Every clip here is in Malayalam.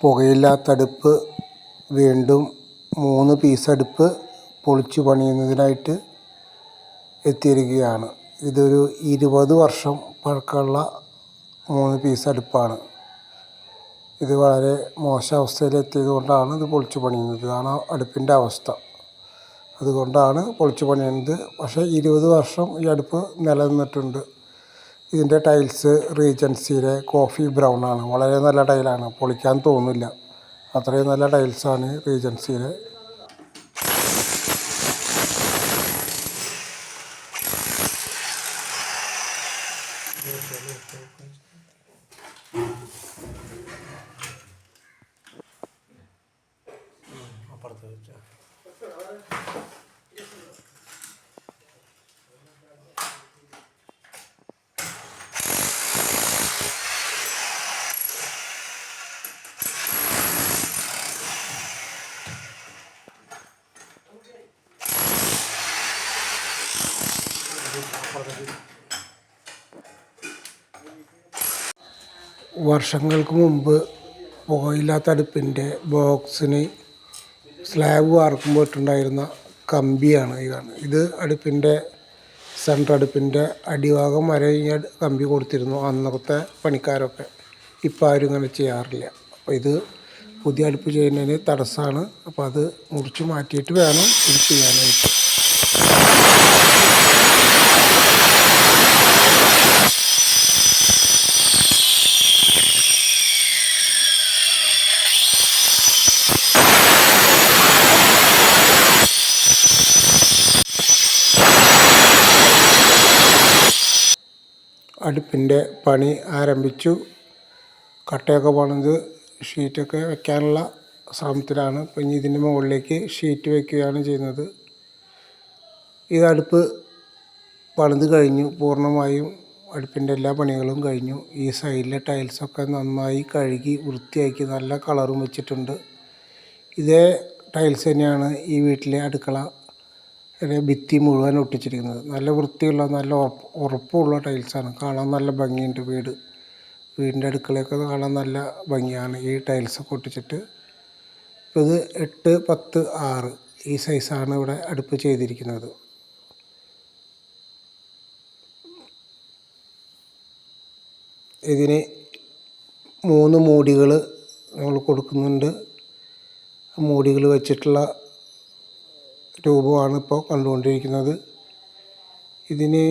പുകയില്ലാത്ത അടുപ്പ് വീണ്ടും മൂന്ന് പീസ് അടുപ്പ് പൊളിച്ചു പണിയുന്നതിനായിട്ട് എത്തിയിരിക്കുകയാണ്. ഇതൊരു ഇരുപത് വർഷം പഴക്കമുള്ള മൂന്ന് പീസ് അടുപ്പാണ്. ഇത് വളരെ മോശം അവസ്ഥയിൽ എത്തിയത് കൊണ്ടാണ് ഇത് പൊളിച്ചു പണിയുന്നത്. ഇതാണ് അടുപ്പിന്റെ അവസ്ഥ. അതുകൊണ്ടാണ് പൊളിച്ചു പണിയുന്നത്. പക്ഷേ ഇരുപത് വർഷം ഈ അടുപ്പ് നിലനിന്നിട്ടുണ്ട്. ഇതിന്റെ ടൈൽസ് റീജൻസിയിലെ കോഫി ബ്രൗൺ ആണ്. വളരെ നല്ല ടൈലാണ് പൊളിക്കാൻ തോന്നുന്നില്ല. അത്രയും നല്ല ടൈൽസാണ് റീജൻസിയിലെ. അപ്പുറത്ത് വെച്ചാൽ വർഷങ്ങൾക്ക് മുമ്പ് പുകയില്ലാത്ത അടുപ്പിന്റെ ബോക്സിന് സ്ലാബ് വാർക്കുമ്പോൾ ഇട്ടുണ്ടായിരുന്ന കമ്പിയാണ് ഇതാണ് ഇത് അടുപ്പിന്റെ സെൻട്രൽ അടുപ്പിന്റെ അടിഭാഗം വരെ കമ്പി കൊടുത്തിരുന്നു അന്നത്തെ പണിക്കാരൊക്കെ. ഇപ്പോൾ ആരും ഇങ്ങനെ ചെയ്യാറില്ല. അപ്പോൾ ഇത് പുതിയ അടുപ്പ് ചെയ്യുന്നതിന് തടസ്സമാണ്. അപ്പോൾ അത് മുറിച്ച് മാറ്റിയിട്ട് വേണം ഇത് ചെയ്യാനായിട്ട്. അടുപ്പിന്റെ പണി ആരംഭിച്ചു. കട്ടയൊക്കെ പണിത് ഷീറ്റൊക്കെ വെക്കാനുള്ള ശ്രമത്തിലാണ്. ഇപ്പം ഇനി ഇതിന്റെ മുകളിലേക്ക് ഷീറ്റ് വെക്കുകയാണ് ചെയ്യുന്നത്. ഈ അടുപ്പ് പണിത് കഴിഞ്ഞു. പൂർണമായും അടുപ്പിന്റെ എല്ലാ പണികളും കഴിഞ്ഞു. ഈ സൈഡിലെ ടൈൽസൊക്കെ നന്നായി കഴുകി വൃത്തിയാക്കി നല്ല കളറും വെച്ചിട്ടുണ്ട്. ഇതേ ടൈൽസ് തന്നെയാണ് ഈ വീട്ടിലെ അടുക്കള ഭിത്തി മുഴുവൻ ഒട്ടിച്ചിരിക്കുന്നത്. നല്ല വൃത്തിയുള്ള നല്ല ഉറപ്പുള്ള ടൈൽസാണ് കാണാൻ നല്ല ഭംഗിയുണ്ട് വീട്. വീടിന്റെ അടുക്കളയൊക്കെ കാണാൻ നല്ല ഭംഗിയാണ് ഈ ടൈൽസൊക്കെ ഒട്ടിച്ചിട്ട്. ഇത് എട്ട് പത്ത് ആറ് ഈ സൈസാണ് ഇവിടെ അടുപ്പ് ചെയ്തിരിക്കുന്നത്. ഇതിന് മൂന്ന് മൂടികൾ നമ്മൾ കൊടുക്കുന്നുണ്ട്. മൂടികൾ വെച്ചിട്ടുള്ള രൂപമാണ് ഇപ്പോൾ കണ്ടുകൊണ്ടിരിക്കുന്നത്. ഇതിന്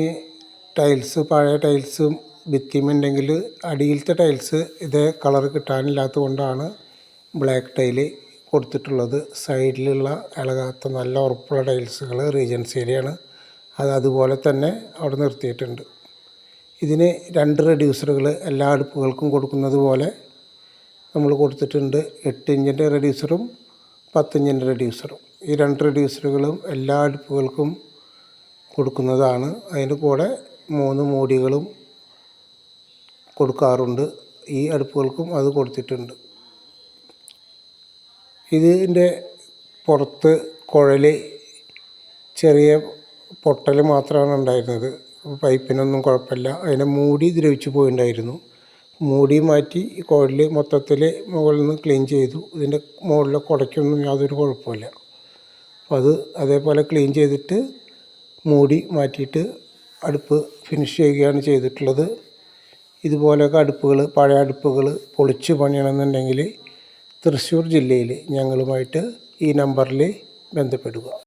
ടൈൽസ് പഴയ ടൈൽസും ഭിത്തിയുമുണ്ടെങ്കിൽ അടിയിലത്തെ ടൈൽസ് ഇതേ കളർ കിട്ടാനില്ലാത്തത് കൊണ്ടാണ് ബ്ലാക്ക് ടൈൽ കൊടുത്തിട്ടുള്ളത്. സൈഡിലുള്ള ഇളകാത്ത നല്ല ഉറപ്പുള്ള ടൈൽസുകൾ റീജൻസിയിലെയാണ് അത് അതുപോലെ തന്നെ അവിടെ നിർത്തിയിട്ടുണ്ട്. ഇതിന് രണ്ട് റെഡ്യൂസറുകൾ എല്ലാ അടുപ്പുകൾക്കും കൊടുക്കുന്നത് പോലെ നമ്മൾ കൊടുത്തിട്ടുണ്ട്. എട്ട് ഇഞ്ചിന്റെ റെഡ്യൂസറും പത്തിഞ്ചിന്റെ റെഡ്യൂസറും. ഈ രണ്ട് റെഡ്യൂസറുകളും എല്ലാ അടുപ്പുകൾക്കും കൊടുക്കുന്നതാണ്. അതിന്റെ കൂടെ മൂന്ന് മൂടികളും കൊടുക്കാറുണ്ട്. ഈ അടുപ്പുകൾക്കും അത് കൊടുത്തിട്ടുണ്ട്. ഇതിന്റെ പുറത്ത് കുഴൽ ചെറിയ പൊട്ടൽ മാത്രമാണ് ഉണ്ടായിരുന്നത്. പൈപ്പിനൊന്നും കുഴപ്പമില്ല. അതിനെ മൂടി ദ്രവിച്ചു പോയിണ്ടായിരുന്നു മൂടി മാറ്റി കുഴൽ മൊത്തത്തിൽ മുകളിൽ നിന്ന് ക്ലീൻ ചെയ്തു. ഇതിന്റെ മുകളിലെ കുടയ്ക്കൊന്നും യാതൊരു കുഴപ്പമില്ല അപ്പോൾ അത് അതേപോലെ ക്ലീൻ ചെയ്തിട്ട് മൂടി മാറ്റിയിട്ട് അടുപ്പ് ഫിനിഷ് ചെയ്യുകയാണ് ചെയ്തിട്ടുള്ളത്. ഇതുപോലെയൊക്കെ അടുപ്പുകൾ പഴയ അടുപ്പുകൾ പൊളിച്ച് പണിയണമെന്നുണ്ടെങ്കിൽ തൃശ്ശൂർ ജില്ലയിൽ ഞങ്ങളുമായിട്ട് ഈ നമ്പറിൽ ബന്ധപ്പെടുക.